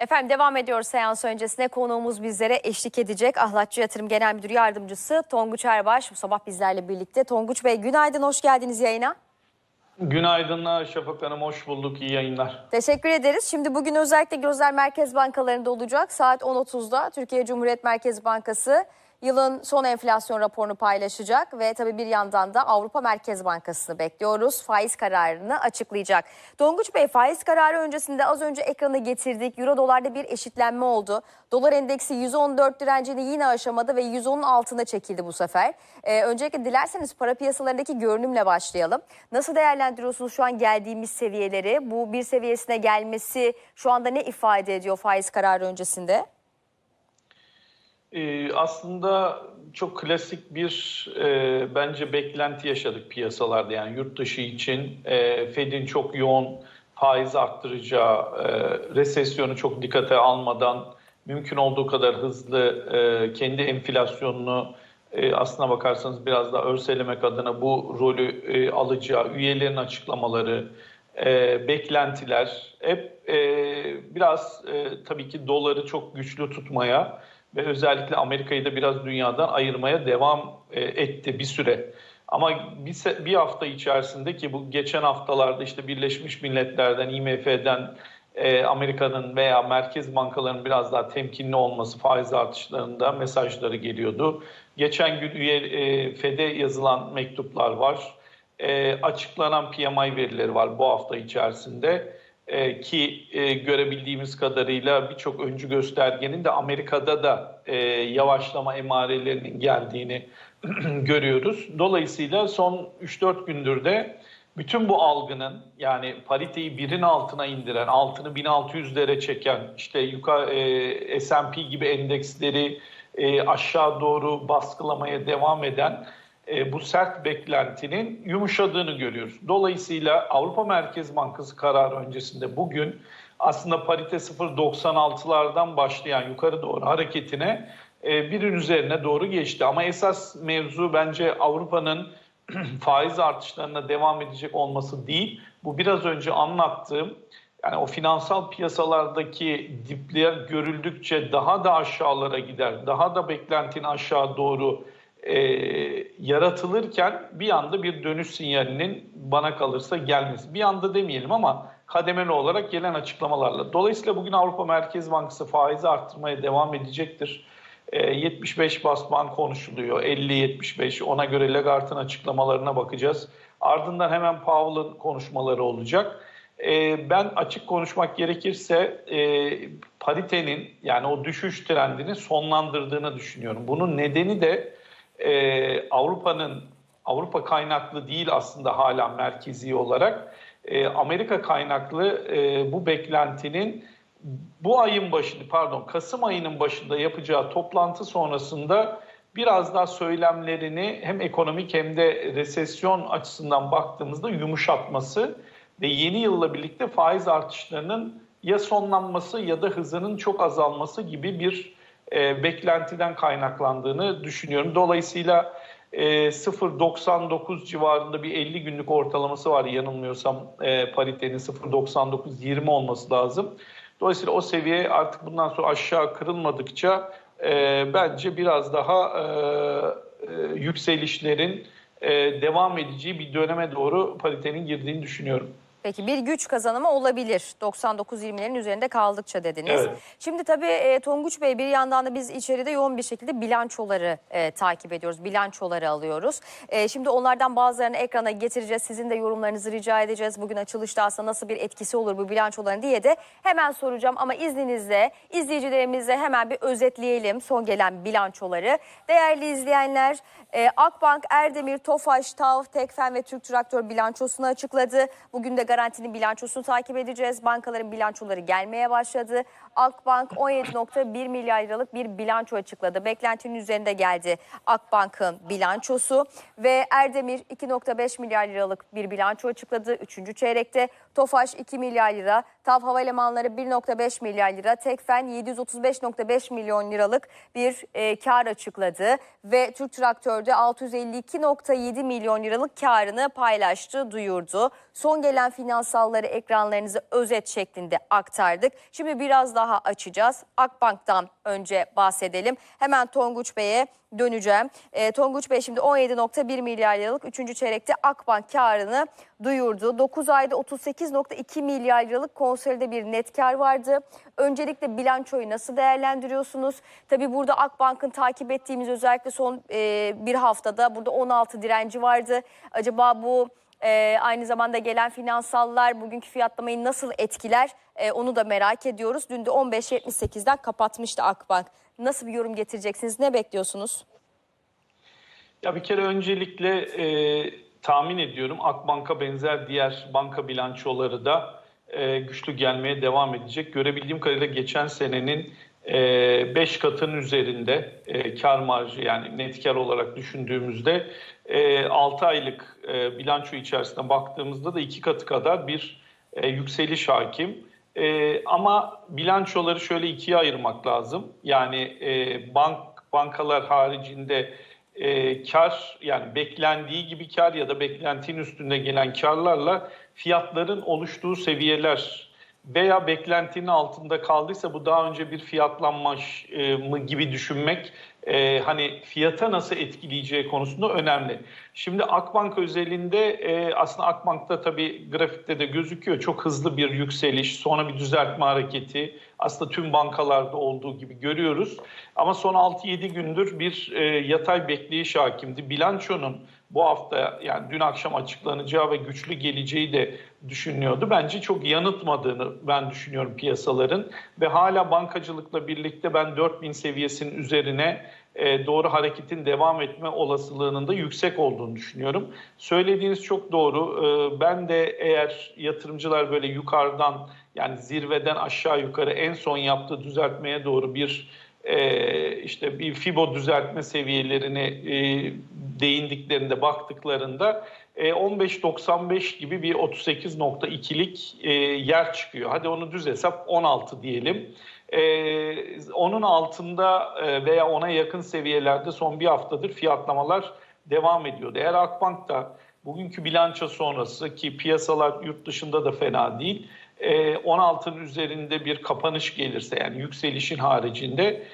Efendim devam ediyoruz seans öncesine. Konuğumuz bizlere eşlik edecek. Ahlatçı Yatırım Genel Müdür Yardımcısı Tonguç Erbaş bu sabah bizlerle birlikte. Tonguç Bey günaydın, hoş geldiniz yayına. Günaydınlar Şafak Hanım, hoş bulduk, iyi yayınlar. Teşekkür ederiz. Şimdi bugün özellikle gözler merkez bankalarında olacak. Saat 10.30'da Türkiye Cumhuriyet Merkez Bankası yılın son enflasyon raporunu paylaşacak ve tabii bir yandan da Avrupa Merkez Bankası'nı bekliyoruz. Faiz kararını açıklayacak. Donguç Bey faiz kararı öncesinde az önce ekrana getirdik. Euro dolarda bir eşitlenme oldu. Dolar endeksi 114 direncini yine aşamadı ve 110'un altına çekildi bu sefer. Ee, öncelikle dilerseniz para piyasalarındaki görünümle başlayalım. Nasıl değerlendiriyorsunuz şu an geldiğimiz seviyeleri? Bu bir seviyesine gelmesi şu anda ne ifade ediyor faiz kararı öncesinde? Ee, aslında çok klasik bir e, bence beklenti yaşadık piyasalarda. Yani yurt dışı için e, Fed'in çok yoğun faiz arttıracağı, e, resesyonu çok dikkate almadan mümkün olduğu kadar hızlı e, kendi enflasyonunu e, aslına bakarsanız biraz daha örselemek adına bu rolü e, alacağı, üyelerin açıklamaları, e, beklentiler hep e, biraz e, tabii ki doları çok güçlü tutmaya ve özellikle Amerika'yı da biraz dünyadan ayırmaya devam e, etti bir süre. Ama bir, bir hafta içerisinde ki bu geçen haftalarda işte Birleşmiş Milletler'den, IMF'den, e, Amerika'nın veya merkez bankalarının biraz daha temkinli olması faiz artışlarında mesajları geliyordu. Geçen gün üye e, FED'e yazılan mektuplar var. E, açıklanan PMI verileri var bu hafta içerisinde. E, ki e, görebildiğimiz kadarıyla birçok öncü göstergenin de Amerika'da da e, yavaşlama emarelerinin geldiğini görüyoruz. Dolayısıyla son 3-4 gündür de bütün bu algının yani pariteyi birin altına indiren, altını 1600'lere çeken, işte yukarı e, S&P gibi endeksleri e, aşağı doğru baskılamaya devam eden e, bu sert beklentinin yumuşadığını görüyoruz. Dolayısıyla Avrupa Merkez Bankası kararı öncesinde bugün aslında parite 0.96'lardan başlayan yukarı doğru hareketine e, birin üzerine doğru geçti. Ama esas mevzu bence Avrupa'nın faiz artışlarına devam edecek olması değil. Bu biraz önce anlattığım yani o finansal piyasalardaki dipler görüldükçe daha da aşağılara gider, daha da beklentinin aşağı doğru e, yaratılırken bir anda bir dönüş sinyalinin bana kalırsa gelmesi. Bir anda demeyelim ama kademeli olarak gelen açıklamalarla. Dolayısıyla bugün Avrupa Merkez Bankası faizi arttırmaya devam edecektir. E, 75 basman konuşuluyor, 50-75 ona göre Lagarde'ın açıklamalarına bakacağız. Ardından hemen Powell'ın konuşmaları olacak. E, ben açık konuşmak gerekirse e, paritenin yani o düşüş trendini sonlandırdığını düşünüyorum. Bunun nedeni de e, Avrupa'nın Avrupa kaynaklı değil aslında hala merkezi olarak. E, Amerika kaynaklı e, bu beklentinin bu ayın başında pardon Kasım ayının başında yapacağı toplantı sonrasında biraz daha söylemlerini hem ekonomik hem de resesyon açısından baktığımızda yumuşatması ve yeni yılla birlikte faiz artışlarının ya sonlanması ya da hızının çok azalması gibi bir e, beklentiden kaynaklandığını düşünüyorum. Dolayısıyla e, 0.99 civarında bir 50 günlük ortalaması var yanılmıyorsam e, paritenin 0.99-20 olması lazım. Dolayısıyla o seviye artık bundan sonra aşağı kırılmadıkça e, bence biraz daha e, e, yükselişlerin e, devam edeceği bir döneme doğru paritenin girdiğini düşünüyorum. Peki bir güç kazanımı olabilir 99-20'lerin üzerinde kaldıkça dediniz. Evet. Şimdi tabii e, Tonguç Bey bir yandan da biz içeride yoğun bir şekilde bilançoları e, takip ediyoruz. Bilançoları alıyoruz. E, şimdi onlardan bazılarını ekrana getireceğiz. Sizin de yorumlarınızı rica edeceğiz. Bugün açılışta aslında nasıl bir etkisi olur bu bilançoların diye de hemen soracağım. Ama izninizle izleyicilerimize hemen bir özetleyelim son gelen bilançoları. Değerli izleyenler e, Akbank, Erdemir, Tofaş, TAV, Tekfen ve Türk Traktör bilançosunu açıkladı. Bugün de garantinin bilançosunu takip edeceğiz. Bankaların bilançoları gelmeye başladı. Akbank 17.1 milyar liralık bir bilanço açıkladı. Beklentinin üzerinde geldi Akbank'ın bilançosu ve Erdemir 2.5 milyar liralık bir bilanço açıkladı 3. çeyrekte. Tofaş 2 milyar lira, TAV Havalimanları 1.5 milyar lira, Tekfen 735.5 milyon liralık bir e, kar açıkladı ve Türk Traktör'de 652.7 milyon liralık karını paylaştı, duyurdu. Son gelen finansalları ekranlarınıza özet şeklinde aktardık. Şimdi biraz daha açacağız. Akbank'tan önce bahsedelim. Hemen Tonguç Bey'e döneceğim. E, Tonguç Bey şimdi 17.1 milyar liralık 3. çeyrekte Akbank karını duyurdu. 9 ayda 38.2 milyar liralık konsolide bir net kar vardı. Öncelikle bilançoyu nasıl değerlendiriyorsunuz? Tabii burada Akbank'ın takip ettiğimiz özellikle son e, bir haftada burada 16 direnci vardı. Acaba bu e, aynı zamanda gelen finansallar bugünkü fiyatlamayı nasıl etkiler? E, onu da merak ediyoruz. Dün de 15.78'den kapatmıştı Akbank. Nasıl bir yorum getireceksiniz? Ne bekliyorsunuz? Ya bir kere öncelikle e, tahmin ediyorum Akbank'a benzer diğer banka bilançoları da e, güçlü gelmeye devam edecek. Görebildiğim kadarıyla geçen senenin 5 katının üzerinde e, kar marjı yani net kar olarak düşündüğümüzde e, 6 aylık e, bilanço içerisinde baktığımızda da 2 katı kadar bir e, yükseliş hakim. E, ama bilançoları şöyle ikiye ayırmak lazım. Yani e, bank bankalar haricinde e, kar yani beklendiği gibi kar ya da beklentinin üstünde gelen karlarla fiyatların oluştuğu seviyeler veya beklentinin altında kaldıysa bu daha önce bir fiyatlanma e, mı gibi düşünmek e, hani fiyata nasıl etkileyeceği konusunda önemli. Şimdi Akbank özelinde e, aslında Akbank'ta tabii grafikte de gözüküyor çok hızlı bir yükseliş sonra bir düzeltme hareketi aslında tüm bankalarda olduğu gibi görüyoruz. Ama son 6-7 gündür bir e, yatay bekleyiş hakimdi. Bilançonun bu hafta yani dün akşam açıklanacağı ve güçlü geleceği de düşünüyordu. Bence çok yanıltmadığını ben düşünüyorum piyasaların ve hala bankacılıkla birlikte ben 4000 seviyesinin üzerine e, doğru hareketin devam etme olasılığının da yüksek olduğunu düşünüyorum. Söylediğiniz çok doğru. E, ben de eğer yatırımcılar böyle yukarıdan yani zirveden aşağı yukarı en son yaptığı düzeltmeye doğru bir e, işte bir FIBO düzeltme seviyelerini e, değindiklerinde baktıklarında e, 15.95 gibi bir 38.2'lik e, yer çıkıyor. Hadi onu düz hesap 16 diyelim. E, onun altında e, veya ona yakın seviyelerde son bir haftadır fiyatlamalar devam ediyordu. Eğer Akbank da bugünkü bilanço sonrası ki piyasalar yurt dışında da fena değil 16'nın üzerinde bir kapanış gelirse yani yükselişin haricinde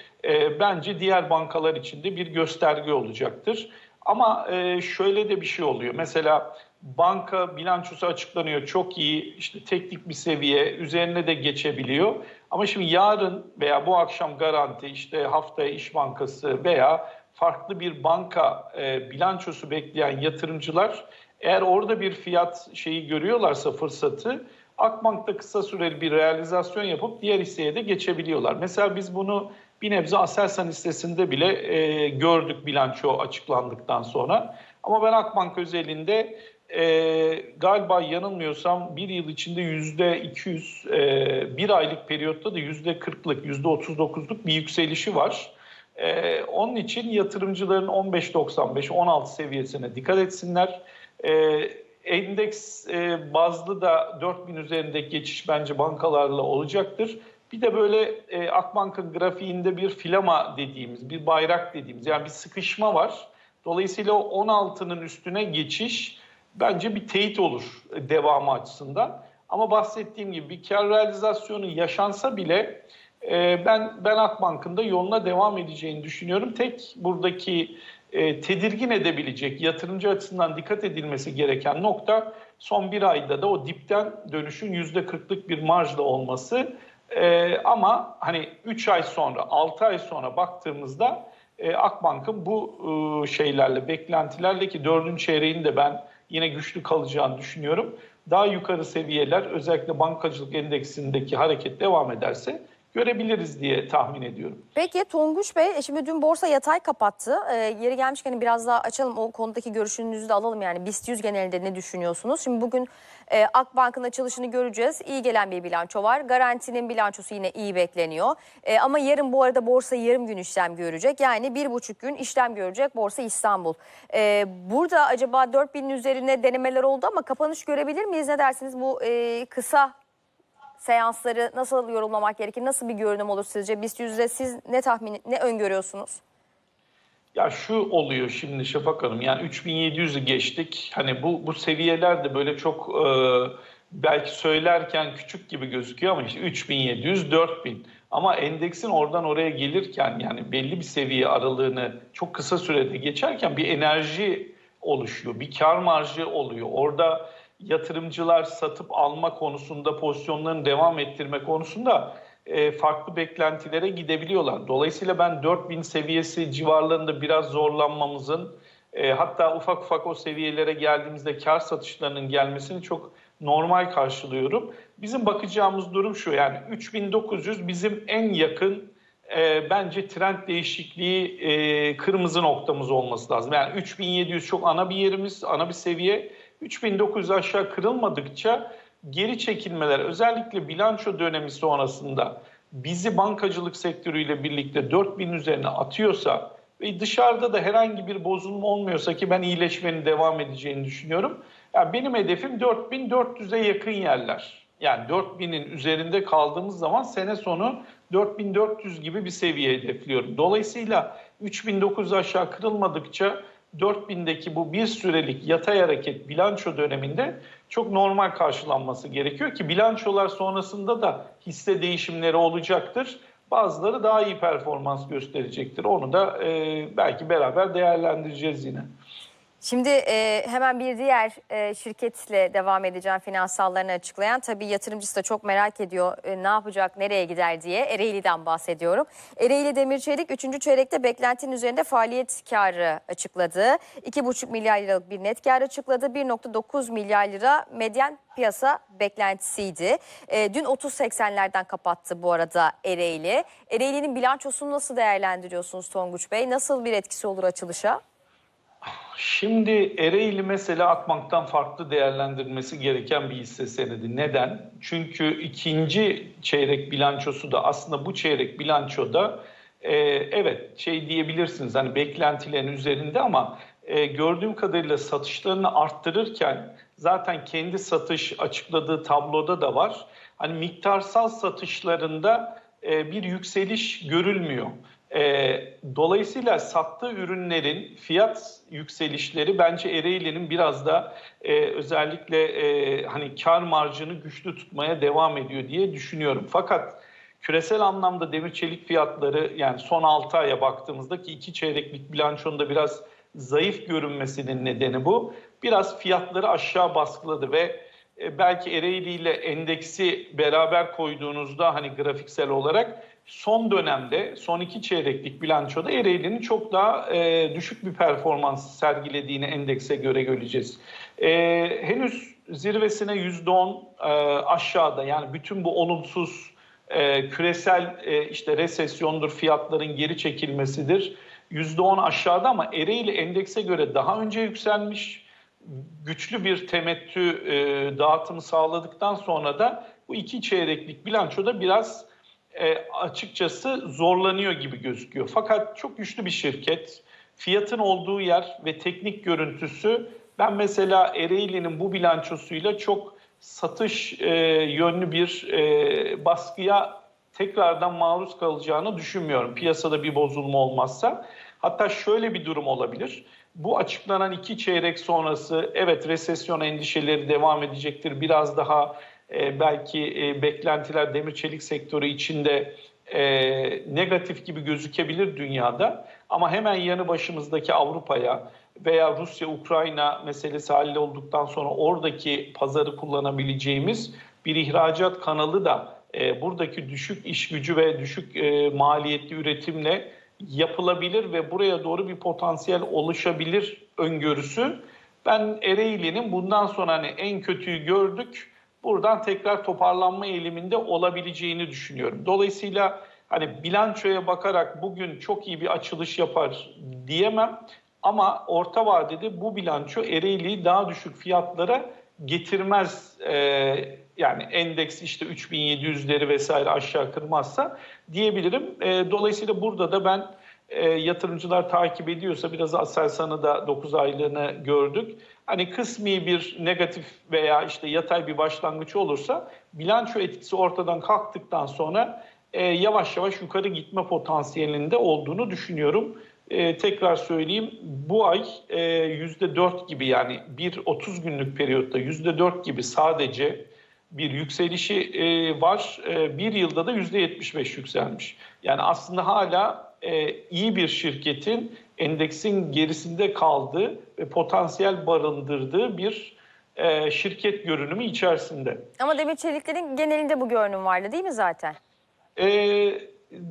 bence diğer bankalar için de bir gösterge olacaktır. Ama şöyle de bir şey oluyor. Mesela banka bilançosu açıklanıyor çok iyi işte teknik bir seviye üzerine de geçebiliyor. Ama şimdi yarın veya bu akşam garanti işte haftaya İş Bankası veya farklı bir banka bilançosu bekleyen yatırımcılar eğer orada bir fiyat şeyi görüyorlarsa fırsatı Akbank'ta kısa süreli bir realizasyon yapıp diğer hisseye de geçebiliyorlar. Mesela biz bunu bir nebze Aselsan hissesinde bile e, gördük bilanço açıklandıktan sonra. Ama ben Akbank özelinde e, galiba yanılmıyorsam bir yıl içinde yüzde 200, e, bir aylık periyotta da yüzde 40'lık, yüzde 39'luk bir yükselişi var. E, onun için yatırımcıların 15.95-16 seviyesine dikkat etsinler. E, endeks e, bazlı da 4000 üzerinde geçiş bence bankalarla olacaktır. Bir de böyle e, Akbank'ın grafiğinde bir filama dediğimiz, bir bayrak dediğimiz yani bir sıkışma var. Dolayısıyla o 16'nın üstüne geçiş bence bir teyit olur devamı açısından. Ama bahsettiğim gibi bir kar realizasyonu yaşansa bile e, ben ben Akbank'ın da yoluna devam edeceğini düşünüyorum. Tek buradaki e, tedirgin edebilecek, yatırımcı açısından dikkat edilmesi gereken nokta son bir ayda da o dipten dönüşün yüzde kırklık bir marjla olması. E, ama hani 3 ay sonra, 6 ay sonra baktığımızda e, Akbank'ın bu e, şeylerle, beklentilerle ki dördüncü çeyreğin de ben yine güçlü kalacağını düşünüyorum. Daha yukarı seviyeler özellikle bankacılık endeksindeki hareket devam ederse görebiliriz diye tahmin ediyorum. Peki Tonguç Bey, e, şimdi dün borsa yatay kapattı. E, yeri gelmişken hani biraz daha açalım o konudaki görüşünüzü de alalım. Yani BIST 100 genelinde ne düşünüyorsunuz? Şimdi bugün e, Akbank'ın açılışını göreceğiz. İyi gelen bir bilanço var. Garantinin bilançosu yine iyi bekleniyor. E, ama yarın bu arada borsa yarım gün işlem görecek. Yani bir buçuk gün işlem görecek Borsa İstanbul. E, burada acaba 4000'in üzerine denemeler oldu ama kapanış görebilir miyiz? Ne dersiniz bu e, kısa seansları nasıl yorumlamak gerekir? Nasıl bir görünüm olur sizce? BIST yüzde siz ne tahmin, ne öngörüyorsunuz? Ya şu oluyor şimdi Şafak Hanım yani 3700'ü geçtik. Hani bu bu seviyeler de böyle çok e, belki söylerken küçük gibi gözüküyor ama işte 3700 4000. Ama endeksin oradan oraya gelirken yani belli bir seviye aralığını çok kısa sürede geçerken bir enerji oluşuyor. Bir kar marjı oluyor. Orada yatırımcılar satıp alma konusunda pozisyonlarını devam ettirme konusunda e, farklı beklentilere gidebiliyorlar. Dolayısıyla ben 4000 seviyesi civarlarında biraz zorlanmamızın e, hatta ufak ufak o seviyelere geldiğimizde kar satışlarının gelmesini çok normal karşılıyorum. Bizim bakacağımız durum şu yani 3900 bizim en yakın e, bence trend değişikliği e, kırmızı noktamız olması lazım. Yani 3700 çok ana bir yerimiz, ana bir seviye. 3900 aşağı kırılmadıkça geri çekilmeler özellikle bilanço dönemi sonrasında bizi bankacılık sektörüyle birlikte 4000 üzerine atıyorsa ve dışarıda da herhangi bir bozulma olmuyorsa ki ben iyileşmenin devam edeceğini düşünüyorum. Yani benim hedefim 4400'e yakın yerler. Yani 4000'in üzerinde kaldığımız zaman sene sonu 4400 gibi bir seviye hedefliyorum. Dolayısıyla 3900 aşağı kırılmadıkça 4000'deki bu bir sürelik yatay hareket bilanço döneminde çok normal karşılanması gerekiyor ki bilançolar sonrasında da hisse değişimleri olacaktır. Bazıları daha iyi performans gösterecektir. Onu da e, belki beraber değerlendireceğiz yine. Şimdi e, hemen bir diğer e, şirketle devam edeceğim finansallarını açıklayan. Tabii yatırımcısı da çok merak ediyor e, ne yapacak, nereye gider diye. Ereğli'den bahsediyorum. Ereğli Demir Çelik 3. çeyrekte beklentinin üzerinde faaliyet karı açıkladı. 2,5 milyar liralık bir net kar açıkladı. 1,9 milyar lira medyan piyasa beklentisiydi. E, dün 30.80'lerden kapattı bu arada Ereğli. Ereğli'nin bilançosunu nasıl değerlendiriyorsunuz Tonguç Bey? Nasıl bir etkisi olur açılışa? Şimdi Ereğli mesela Akbank'tan farklı değerlendirilmesi gereken bir hisse senedi. Neden? Çünkü ikinci çeyrek bilançosu da aslında bu çeyrek bilançoda e, evet şey diyebilirsiniz hani beklentilerin üzerinde ama e, gördüğüm kadarıyla satışlarını arttırırken zaten kendi satış açıkladığı tabloda da var. Hani miktarsal satışlarında e, bir yükseliş görülmüyor. E, dolayısıyla sattığı ürünlerin fiyat yükselişleri bence Ereğli'nin biraz da e, özellikle e, hani kar marjını güçlü tutmaya devam ediyor diye düşünüyorum. Fakat küresel anlamda demir çelik fiyatları yani son 6 aya baktığımızda ki iki çeyreklik bilançonda biraz zayıf görünmesinin nedeni bu. Biraz fiyatları aşağı baskıladı ve e, belki Ereğli ile endeksi beraber koyduğunuzda hani grafiksel olarak son dönemde son iki çeyreklik bilançoda Ereğli'nin çok daha e, düşük bir performans sergilediğini endekse göre göreceğiz. E, henüz zirvesine %10 e, aşağıda yani bütün bu olumsuz e, küresel e, işte resesyondur fiyatların geri çekilmesidir. %10 aşağıda ama Ereğli endekse göre daha önce yükselmiş güçlü bir temettü e, dağıtımı sağladıktan sonra da bu iki çeyreklik bilançoda biraz e, açıkçası zorlanıyor gibi gözüküyor. Fakat çok güçlü bir şirket. Fiyatın olduğu yer ve teknik görüntüsü ben mesela Ereğli'nin bu bilançosuyla çok satış e, yönlü bir e, baskıya tekrardan maruz kalacağını düşünmüyorum. Piyasada bir bozulma olmazsa. Hatta şöyle bir durum olabilir. Bu açıklanan iki çeyrek sonrası evet resesyon endişeleri devam edecektir. Biraz daha e, belki e, beklentiler demir çelik sektörü içinde e, negatif gibi gözükebilir dünyada. Ama hemen yanı başımızdaki Avrupa'ya veya Rusya-Ukrayna meselesi hallolduktan sonra oradaki pazarı kullanabileceğimiz bir ihracat kanalı da e, buradaki düşük iş gücü ve düşük e, maliyetli üretimle yapılabilir ve buraya doğru bir potansiyel oluşabilir öngörüsü. Ben Ereğli'nin bundan sonra hani en kötüyü gördük buradan tekrar toparlanma eğiliminde olabileceğini düşünüyorum. Dolayısıyla hani bilançoya bakarak bugün çok iyi bir açılış yapar diyemem. Ama orta vadede bu bilanço Ereğli'yi daha düşük fiyatlara getirmez. Ee, yani endeks işte 3700'leri vesaire aşağı kırmazsa diyebilirim. Ee, dolayısıyla burada da ben e, yatırımcılar takip ediyorsa biraz Aselsan'ı da 9 aylığını gördük. Hani kısmi bir negatif veya işte yatay bir başlangıç olursa bilanço etkisi ortadan kalktıktan sonra e, yavaş yavaş yukarı gitme potansiyelinde olduğunu düşünüyorum. E, tekrar söyleyeyim bu ay e, %4 gibi yani bir 30 günlük periyotta %4 gibi sadece bir yükselişi e, var. E, bir yılda da %75 yükselmiş. Yani aslında hala e, iyi bir şirketin endeksin gerisinde kaldığı ve potansiyel barındırdığı bir e, şirket görünümü içerisinde. Ama demir çeliklerin genelinde bu görünüm vardı değil mi zaten? E,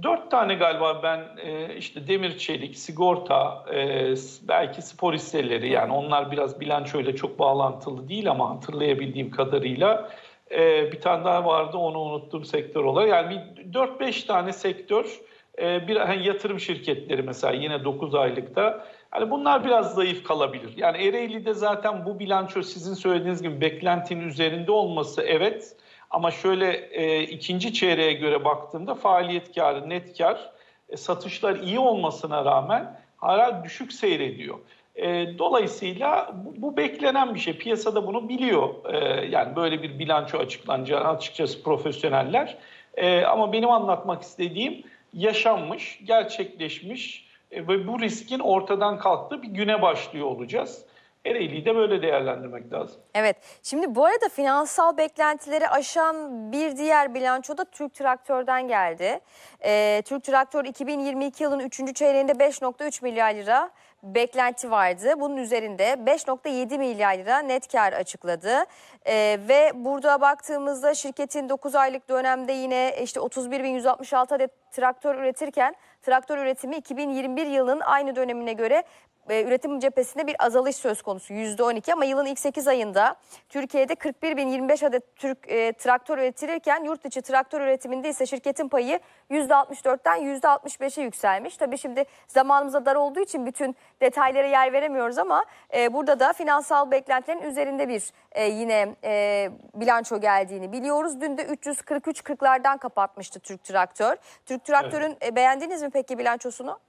dört tane galiba ben e, işte demir çelik, sigorta, e, belki spor hisseleri yani onlar biraz bilançoyla çok bağlantılı değil ama hatırlayabildiğim kadarıyla e, bir tane daha vardı onu unuttuğum sektör olarak. Yani bir 4-5 tane sektör e, bir hani yatırım şirketleri mesela yine 9 aylıkta Hani bunlar biraz zayıf kalabilir. Yani Ereğli'de zaten bu bilanço sizin söylediğiniz gibi beklentinin üzerinde olması evet. Ama şöyle e, ikinci çeyreğe göre baktığımda faaliyet karı, net kar, e, satışlar iyi olmasına rağmen hala düşük seyrediyor. E, dolayısıyla bu, bu beklenen bir şey. Piyasada bunu biliyor. E, yani böyle bir bilanço açıklanacağını açıkçası profesyoneller. E, ama benim anlatmak istediğim yaşanmış, gerçekleşmiş e, ve bu riskin ortadan kalktığı bir güne başlıyor olacağız. Ereğli'yi de böyle değerlendirmek lazım. Evet. Şimdi bu arada finansal beklentileri aşan bir diğer bilanço da Türk Traktör'den geldi. Ee, Türk Traktör 2022 yılın 3. çeyreğinde 5.3 milyar lira beklenti vardı. Bunun üzerinde 5.7 milyar lira net kar açıkladı. Ee, ve burada baktığımızda şirketin 9 aylık dönemde yine işte 31.166 adet traktör üretirken traktör üretimi 2021 yılının aynı dönemine göre e, üretim cephesinde bir azalış söz konusu %12 ama yılın ilk 8 ayında Türkiye'de 41.025 adet Türk e, traktör üretilirken yurt içi traktör üretiminde ise şirketin payı %64'ten %65'e yükselmiş. Tabii şimdi zamanımıza dar olduğu için bütün detaylara yer veremiyoruz ama e, burada da finansal beklentilerin üzerinde bir e, yine e, bilanço geldiğini biliyoruz. Dün de 343.40'lardan kapatmıştı Türk Traktör. Türk Traktör'ün e, beğendiniz mi peki bilançosunu?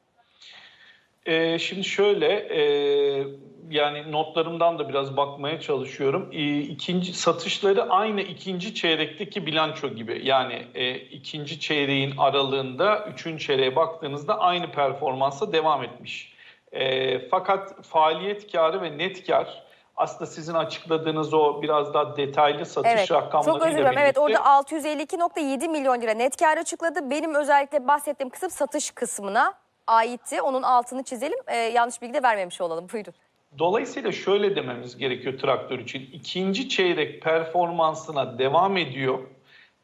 Ee, şimdi şöyle, e, yani notlarımdan da biraz bakmaya çalışıyorum. E, ikinci satışları aynı ikinci çeyrekteki bilanço gibi. Yani e, ikinci çeyreğin aralığında üçüncü çeyreğe baktığınızda aynı performansa devam etmiş. E, fakat faaliyet karı ve net kar aslında sizin açıkladığınız o biraz daha detaylı satış Evet, rakamlarıyla çok özür dilerim. Evet orada 652.7 milyon lira net kar açıkladı. Benim özellikle bahsettiğim kısım satış kısmına aitti. Onun altını çizelim. Ee, yanlış bilgi de vermemiş olalım. Buyurun. Dolayısıyla şöyle dememiz gerekiyor traktör için. İkinci çeyrek performansına devam ediyor.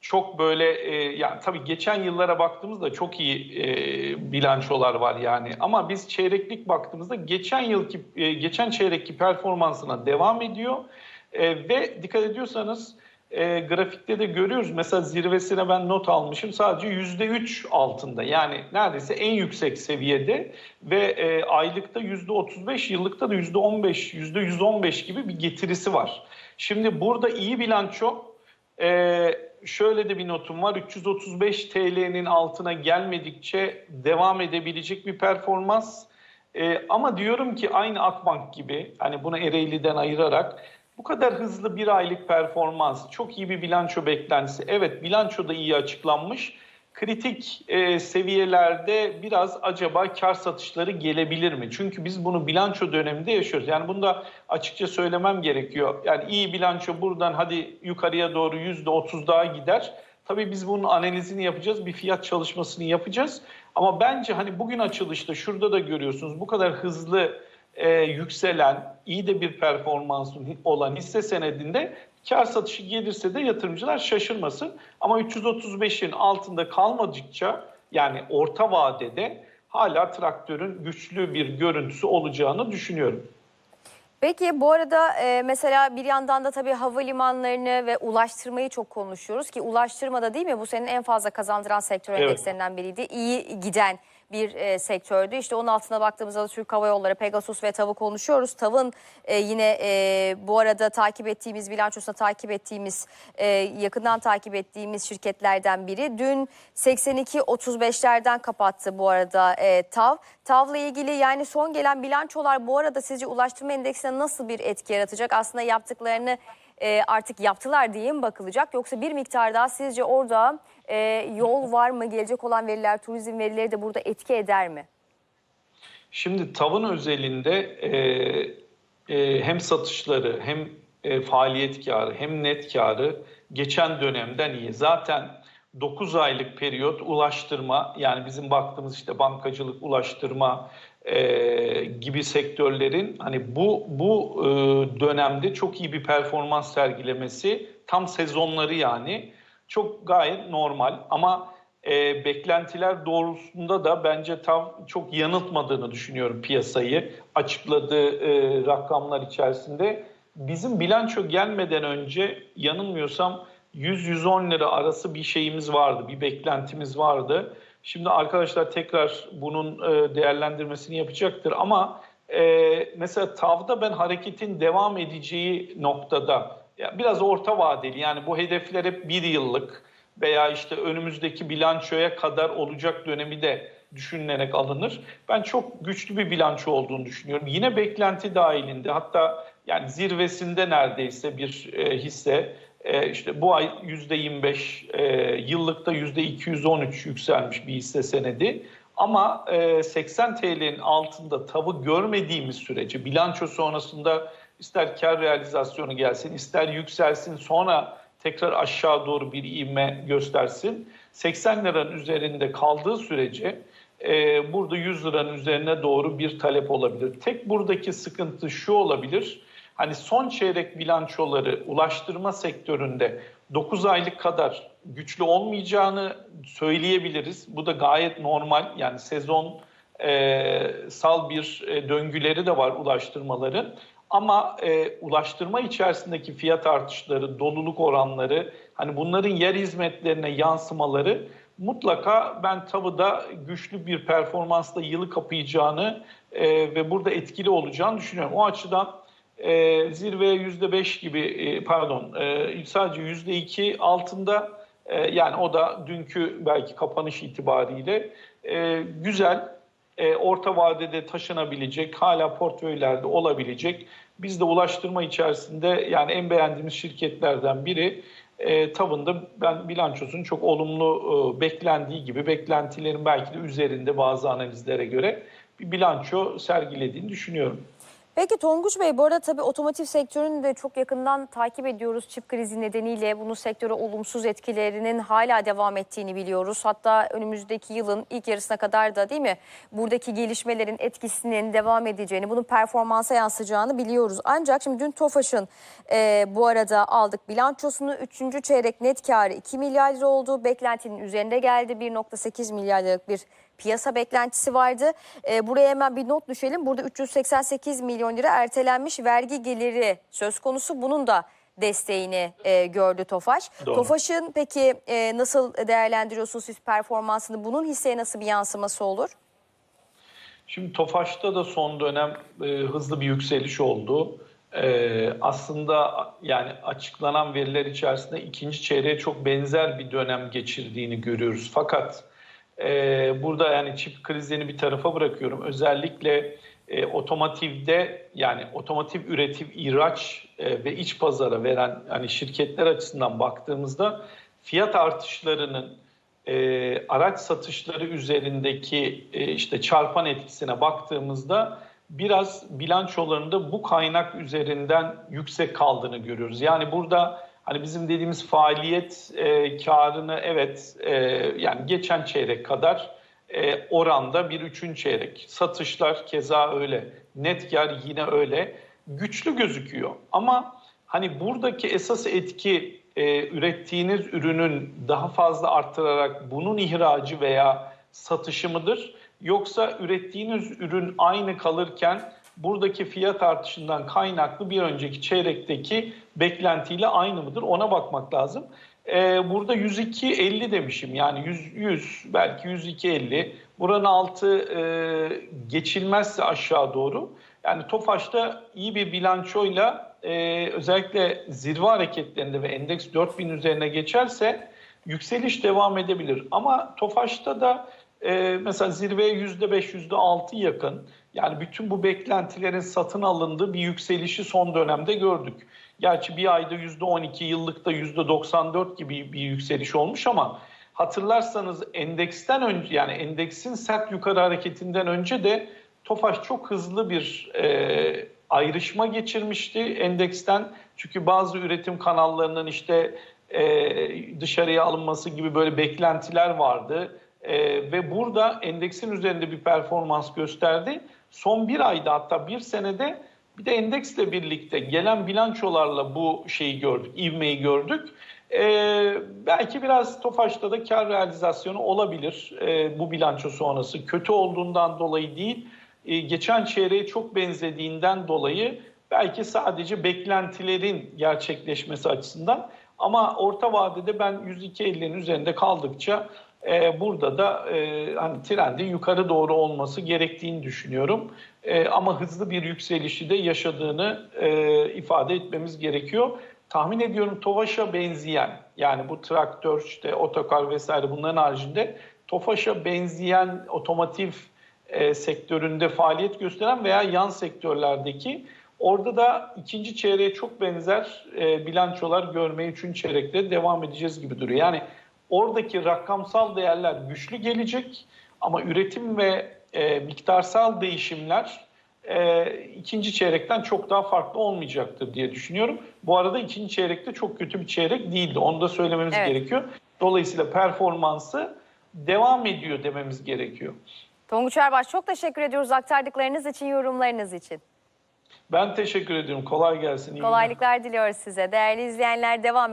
Çok böyle e, yani tabii geçen yıllara baktığımızda çok iyi e, bilançolar var yani. Ama biz çeyreklik baktığımızda geçen yılki e, geçen çeyrekki performansına devam ediyor. E, ve dikkat ediyorsanız e, grafikte de görüyoruz. Mesela zirvesine ben not almışım sadece %3 altında. Yani neredeyse en yüksek seviyede ve e, aylıkta %35, yıllıkta da %15, %115 gibi bir getirisi var. Şimdi burada iyi bilanço e, şöyle de bir notum var. 335 TL'nin altına gelmedikçe devam edebilecek bir performans. E, ama diyorum ki aynı Akbank gibi hani bunu Ereğli'den ayırarak bu kadar hızlı bir aylık performans, çok iyi bir bilanço beklentisi. Evet bilanço da iyi açıklanmış. Kritik e, seviyelerde biraz acaba kar satışları gelebilir mi? Çünkü biz bunu bilanço döneminde yaşıyoruz. Yani bunu da açıkça söylemem gerekiyor. Yani iyi bilanço buradan hadi yukarıya doğru %30 daha gider. Tabii biz bunun analizini yapacağız, bir fiyat çalışmasını yapacağız. Ama bence hani bugün açılışta şurada da görüyorsunuz bu kadar hızlı e, yükselen, iyi de bir performans olan hisse senedinde kar satışı gelirse de yatırımcılar şaşırmasın. Ama 335'in altında kalmadıkça yani orta vadede hala traktörün güçlü bir görüntüsü olacağını düşünüyorum. Peki bu arada e, mesela bir yandan da tabii havalimanlarını ve ulaştırmayı çok konuşuyoruz ki ulaştırmada değil mi bu senin en fazla kazandıran sektör Evet. endekslerinden biriydi. İyi giden bir e, sektördü. İşte onun altına baktığımızda da Türk Hava Yolları, Pegasus ve TAV'ı konuşuyoruz. TAV'ın e, yine e, bu arada takip ettiğimiz, bilançosunda takip ettiğimiz, e, yakından takip ettiğimiz şirketlerden biri. Dün 82-35'lerden kapattı bu arada e, TAV. TAV'la ilgili yani son gelen bilançolar bu arada sizce ulaştırma endeksine nasıl bir etki yaratacak? Aslında yaptıklarını e, artık yaptılar diye mi bakılacak? Yoksa bir miktar daha sizce orada e, yol var mı? Gelecek olan veriler, turizm verileri de burada etki eder mi? Şimdi tavın özelinde e, e, hem satışları hem e, faaliyet karı hem net karı geçen dönemden iyi. Zaten 9 aylık periyot ulaştırma yani bizim baktığımız işte bankacılık, ulaştırma e, gibi sektörlerin hani bu bu e, dönemde çok iyi bir performans sergilemesi tam sezonları yani çok gayet normal ama e, beklentiler doğrultusunda da bence tam çok yanıltmadığını düşünüyorum piyasayı açıkladığı e, rakamlar içerisinde. Bizim bilanço gelmeden önce yanılmıyorsam 100-110 lira arası bir şeyimiz vardı, bir beklentimiz vardı. Şimdi arkadaşlar tekrar bunun e, değerlendirmesini yapacaktır ama e, mesela TAV'da ben hareketin devam edeceği noktada biraz orta vadeli yani bu hedefler hep bir yıllık veya işte önümüzdeki bilançoya kadar olacak dönemi de düşünülerek alınır. Ben çok güçlü bir bilanço olduğunu düşünüyorum. Yine beklenti dahilinde hatta yani zirvesinde neredeyse bir e, hisse e, işte bu ay %25 e, yıllıkta %213 yükselmiş bir hisse senedi. Ama e, 80 TL'nin altında tavı görmediğimiz sürece bilanço sonrasında ister kar realizasyonu gelsin ister yükselsin sonra tekrar aşağı doğru bir ivme göstersin. 80 liranın üzerinde kaldığı sürece e, burada 100 liranın üzerine doğru bir talep olabilir. Tek buradaki sıkıntı şu olabilir. Hani son çeyrek bilançoları ulaştırma sektöründe 9 aylık kadar güçlü olmayacağını söyleyebiliriz. Bu da gayet normal. Yani sezon e, sal bir e, döngüleri de var ulaştırmaların. Ama e, ulaştırma içerisindeki fiyat artışları, doluluk oranları, hani bunların yer hizmetlerine yansımaları mutlaka ben TAV'da güçlü bir performansla yılı kapayacağını e, ve burada etkili olacağını düşünüyorum. O açıdan e, zirveye %5 gibi e, pardon e, sadece %2 altında e, yani o da dünkü belki kapanış itibariyle e, güzel e, orta vadede taşınabilecek, hala portföylerde olabilecek. Biz de ulaştırma içerisinde yani en beğendiğimiz şirketlerden biri e, tavında ben bilançosunun çok olumlu e, beklendiği gibi beklentilerin belki de üzerinde bazı analizlere göre bir bilanço sergilediğini düşünüyorum. Peki Tonguç Bey bu arada tabii otomotiv sektörünü de çok yakından takip ediyoruz. Çip krizi nedeniyle bunun sektöre olumsuz etkilerinin hala devam ettiğini biliyoruz. Hatta önümüzdeki yılın ilk yarısına kadar da değil mi buradaki gelişmelerin etkisinin devam edeceğini, bunun performansa yansıyacağını biliyoruz. Ancak şimdi dün Tofaş'ın e, bu arada aldık bilançosunu 3. çeyrek net karı 2 milyar lira oldu. Beklentinin üzerinde geldi 1.8 milyar liralık bir piyasa beklentisi vardı. E, buraya hemen bir not düşelim. Burada 388 milyon lira ertelenmiş vergi geliri söz konusu. Bunun da desteğini e, gördü Tofaş. Doğru. Tofaş'ın peki e, nasıl değerlendiriyorsunuz siz performansını? Bunun hisseye nasıl bir yansıması olur? Şimdi Tofaş'ta da son dönem e, hızlı bir yükseliş oldu. E, aslında yani açıklanan veriler içerisinde ikinci çeyreğe çok benzer bir dönem geçirdiğini görüyoruz. Fakat e, burada yani çip krizini bir tarafa bırakıyorum. Özellikle e, otomotivde yani otomotiv üretim, ihraç e, ve iç pazara veren hani şirketler açısından baktığımızda fiyat artışlarının e, araç satışları üzerindeki e, işte çarpan etkisine baktığımızda biraz bilançolarında bu kaynak üzerinden yüksek kaldığını görüyoruz. Yani burada hani bizim dediğimiz faaliyet e, karını evet e, yani geçen çeyrek kadar e, oranda bir üçüncü çeyrek. Satışlar keza öyle. Net kar yine öyle. Güçlü gözüküyor. Ama hani buradaki esas etki e, ürettiğiniz ürünün daha fazla arttırarak bunun ihracı veya satışı mıdır? Yoksa ürettiğiniz ürün aynı kalırken buradaki fiyat artışından kaynaklı bir önceki çeyrekteki beklentiyle aynı mıdır ona bakmak lazım. Ee, burada 102.50 demişim yani 100, 100 belki 102.50 buranın altı e, geçilmezse aşağı doğru yani Tofaş'ta iyi bir bilançoyla e, özellikle zirve hareketlerinde ve endeks 4000 üzerine geçerse yükseliş devam edebilir. Ama Tofaş'ta da e, mesela zirveye %5, %6 yakın. Yani bütün bu beklentilerin satın alındığı bir yükselişi son dönemde gördük. Gerçi bir ayda %12, yıllıkta %94 gibi bir yükseliş olmuş ama hatırlarsanız endeksten önce yani endeksin sert yukarı hareketinden önce de Tofaş çok hızlı bir e, ayrışma geçirmişti endeksten. Çünkü bazı üretim kanallarının işte e, dışarıya alınması gibi böyle beklentiler vardı. E, ve burada endeksin üzerinde bir performans gösterdi. Son bir ayda hatta bir senede bir de endeksle birlikte gelen bilançolarla bu şeyi gördük, ivmeyi gördük. Ee, belki biraz Tofaş'ta da kar realizasyonu olabilir ee, bu bilanço sonrası. Kötü olduğundan dolayı değil, e, geçen çeyreğe çok benzediğinden dolayı belki sadece beklentilerin gerçekleşmesi açısından. Ama orta vadede ben 102.50'nin üzerinde kaldıkça e, burada da e, hani trendin yukarı doğru olması gerektiğini düşünüyorum. E, ama hızlı bir yükselişi de yaşadığını e, ifade etmemiz gerekiyor. Tahmin ediyorum Tofaş'a benzeyen yani bu traktör işte otokar vesaire bunların haricinde Tofaş'a benzeyen otomotiv e, sektöründe faaliyet gösteren veya yan sektörlerdeki orada da ikinci çeyreğe çok benzer e, bilançolar görmeye üçüncü çeyrekte devam edeceğiz gibi duruyor. Yani oradaki rakamsal değerler güçlü gelecek ama üretim ve e, miktarsal değişimler e, ikinci çeyrekten çok daha farklı olmayacaktır diye düşünüyorum. Bu arada ikinci çeyrekte çok kötü bir çeyrek değildi. Onu da söylememiz Evet. gerekiyor. Dolayısıyla performansı devam ediyor dememiz gerekiyor. Tonguç Erbaş çok teşekkür ediyoruz aktardıklarınız için, yorumlarınız için. Ben teşekkür ediyorum. Kolay gelsin. iyi günler. Kolaylıklar diliyoruz size. Değerli izleyenler devam